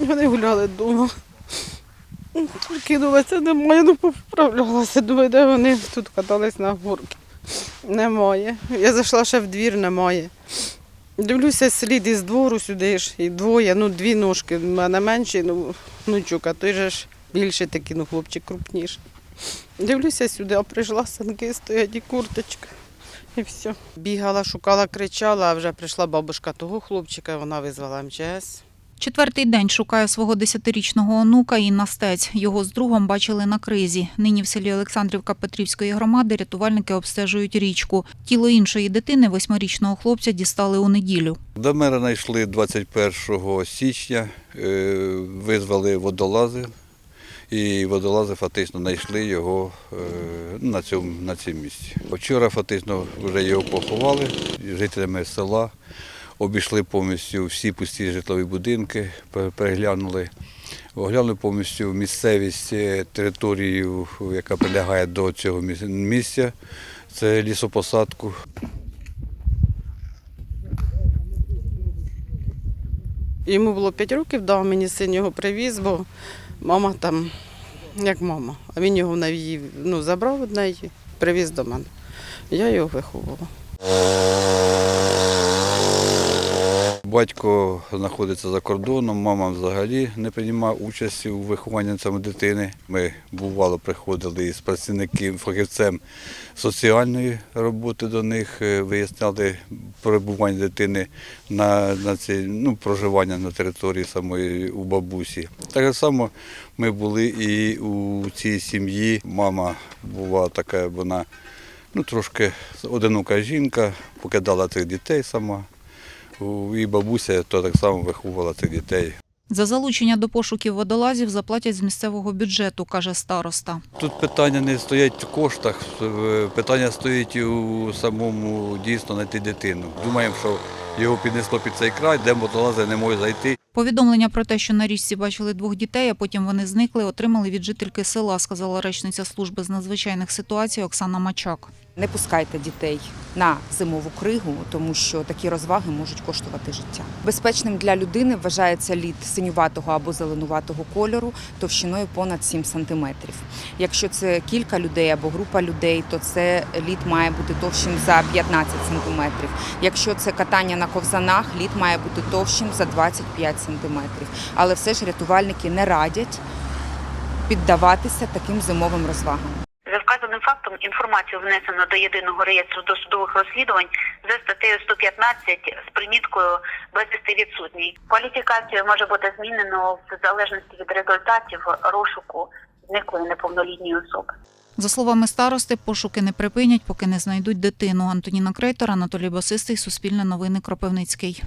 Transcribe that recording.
Вони гуляли вдома. Кинулася немає, ну поправлялася. Думаю, де вони тут катались на горки. Немає. Я зайшла ще в двір, немає. Дивлюся, слід із двору сюди ж, і двоє, ну дві ножки, в мене менші, ну внучок, а той же ж більше такий, ну хлопчик крупніший. Дивлюся сюди, а прийшла санки, стоять і курточка. І все. Бігала, шукала, кричала, а вже прийшла бабушка того хлопчика, вона визвала МЧС. Четвертий день шукає свого десятирічного онука Інна Стець. Його з другом бачили на кризі. Нині в селі Олександрівка Петрівської громади рятувальники обстежують річку. Тіло іншої дитини, восьмирічного хлопця, дістали у неділю. До мене знайшли 21 січня, е, визвали водолази, і водолази фактично знайшли його е, ну, на цьому на цьому місці. Вчора фактично вже його поховали жителями села, обійшли повністю всі пусті житлові будинки, пе- переглянули. Оглянули повністю місцевість, е, територію, яка прилягає до цього місця. Це лісопосадку. Йому було 5 років, дав мені син його привіз, бо мама там, як мама, а він його її, ну, забрав від неї, привіз до мене. Я його виховувала. Батько знаходиться за кордоном, мама взагалі не приймає участі у вихованні дитини. Ми бувало приходили із працівників фахівцем соціальної роботи до них, е, виясняли перебування дитини на, на ці, ну, проживання на території самої у бабусі. Так само ми були і у цій сім'ї. Мама була така, вона ну, трошки одинока жінка, покидала цих дітей сама. І бабуся то так само виховувала цих дітей. За залучення до пошуків водолазів заплатять з місцевого бюджету, каже староста. Тут питання не стоять в коштах, е, питання стоїть у самому дійсно знайти дитину. Думаємо, що його піднесло під цей край, де водолази не можуть зайти. Повідомлення про те, що на річці бачили двох дітей, а потім вони зникли, отримали від жительки села, сказала речниця служби з надзвичайних ситуацій Оксана Мачак. Не пускайте дітей на зимову кригу, тому що такі розваги можуть коштувати життя. Безпечним для людини вважається лід синюватого або зеленуватого кольору товщиною понад 7 см. Якщо це кілька людей або група людей, то це лід має бути товщим за 15 см. Якщо це катання на ковзанах, лід має бути товщим за 25 см. Але все ж рятувальники не радять піддаватися таким зимовим розвагам. За вказаним фактом інформацію внесено до єдиного реєстру досудових розслідувань за статтею 115 з приміткою безвісти відсутній. Кваліфікацію може бути змінено в залежності від результатів розшуку зниклої неповнолітньої особи. За словами старости, пошуки не припинять, поки не знайдуть дитину. Антоніна Крейтор, Анатолій Басистий, Суспільне новини, Кропивницький.